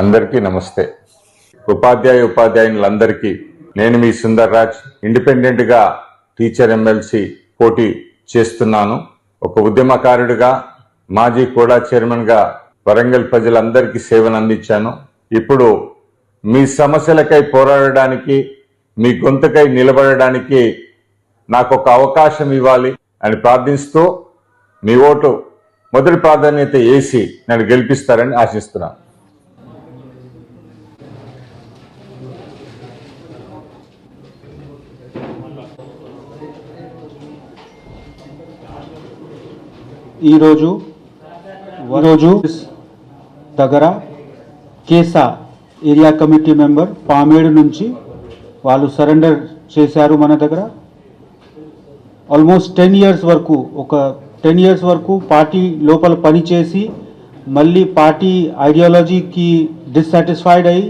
అందరికీ నమస్తే. ఉపాధ్యాయ ఉపాధ్యాయులందరికీ నేను మీ సుందర్ రాజ్ ఇండిపెండెంట్గా టీచర్ ఎమ్మెల్సీ పోటీ చేస్తున్నాను. ఒక ఉద్యమకారుడిగా మాజీ కూడా చైర్మన్గా వరంగల్ ప్రజలందరికీ సేవలు అందించాను. ఇప్పుడు మీ సమస్యలకై పోరాడడానికి మీ గొంతుకై నిలబడడానికి నాకు ఒక అవకాశం ఇవ్వాలి అని ప్రార్థిస్తూ మీ ఓటు మొదటి ప్రాధాన్యత వేసి నన్ను గెలిపిస్తారని ఆశిస్తున్నాను. ఈరోజు ఈరోజు దగ్గర కేసా ఏరియా కమిటీ మెంబర్ పామేడు నుంచి వాళ్ళు సరెండర్ చేశారు మన దగ్గర. ఆల్మోస్ట్ టెన్ ఇయర్స్ వరకు ఒక టెన్ ఇయర్స్ వరకు పార్టీ లోపల పనిచేసి మళ్ళీ పార్టీ ఐడియాలజీకి డిస్సాటిస్ఫైడ్ అయ్యి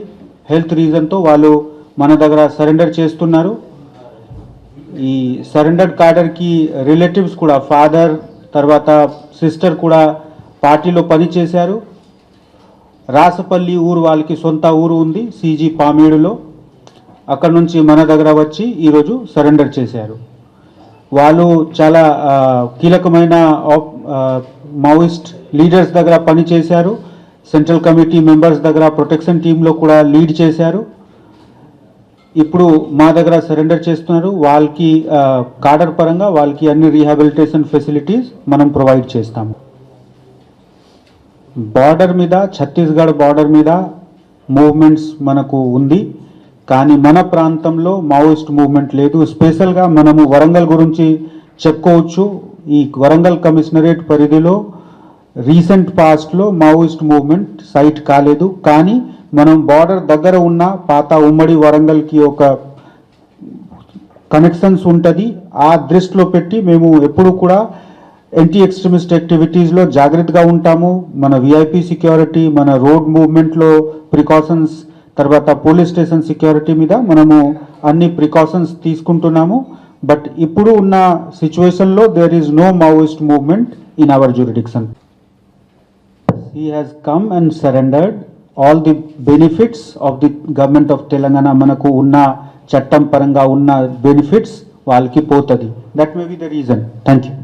హెల్త్ రీజన్తో వాళ్ళు మన దగ్గర సరెండర్ చేస్తున్నారు. ఈ సరెండర్డ్ కార్డర్కి రిలేటివ్స్ కూడా ఫాదర్ తర్వాత సిస్టర్ కూడా పార్టీలో పనిచేశారు రాసపల్లి ఊరు వాళ్ళకి సొంత ఊరు ఉంది సీజీ పామేడులో. అక్కడ నుంచి మన దగ్గర వచ్చి ఈరోజు సరెండర్ చేశారు. వాళ్ళు చాలా కీలకమైన మావోయిస్ట్ లీడర్స్ దగ్గర పనిచేశారు సెంట్రల్ కమిటీ మెంబర్స్ దగ్గర ప్రొటెక్షన్ టీంలో కూడా లీడ్ చేశారు. ఇప్పుడు మా దగ్గర సరెండర్ చేస్తున్నారు. వాళ్ళకి కార్డర్ పరంగా వాళ్ళకి అన్ని రీహాబిలిటేషన్ ఫెసిలిటీస్ మనం ప్రొవైడ్ చేస్తాము. బార్డర్ మీద ఛత్తీస్గఢ్ బార్డర్ మీద మూవ్మెంట్స్ మనకు ఉంది. కానీ మన ప్రాంతంలో మావోయిస్ట్ మూవ్మెంట్ లేదు. స్పెషల్గా మనము వరంగల్ గురించి చెప్పుకోవచ్చు. ఈ వరంగల్ కమిషనరేట్ పరిధిలో రీసెంట్ పాస్ట్లో మావోయిస్ట్ మూవ్మెంట్ సైట్ కాలేదు. కానీ మనం బార్డర్ దగ్గర ఉన్న పాత ఉమ్మడి వరంగల్కి ఒక కనెక్షన్స్ ఉంటుంది. ఆ దృష్టిలో పెట్టి మేము ఎప్పుడు కూడా యాంటీ ఎక్స్ట్రీమిస్ట్ యాక్టివిటీస్లో జాగ్రత్తగా ఉంటాము. మన విఐపి సెక్యూరిటీ మన రోడ్ మూవ్మెంట్లో ప్రికాషన్స్ తర్వాత పోలీస్ స్టేషన్ సెక్యూరిటీ మీద మనము అన్ని ప్రికాషన్స్ తీసుకుంటున్నాము. బట్ ఇప్పుడు ఉన్న సిచ్యువేషన్లో there is no Maoist movement in our jurisdiction he has come and surrendered all the benefits of the government of Telangana మనకు ఉన్న చట్టం పరంగా ఉన్న బెనిఫిట్స్ వాళ్ళకి పోతుంది that may be the reason thank you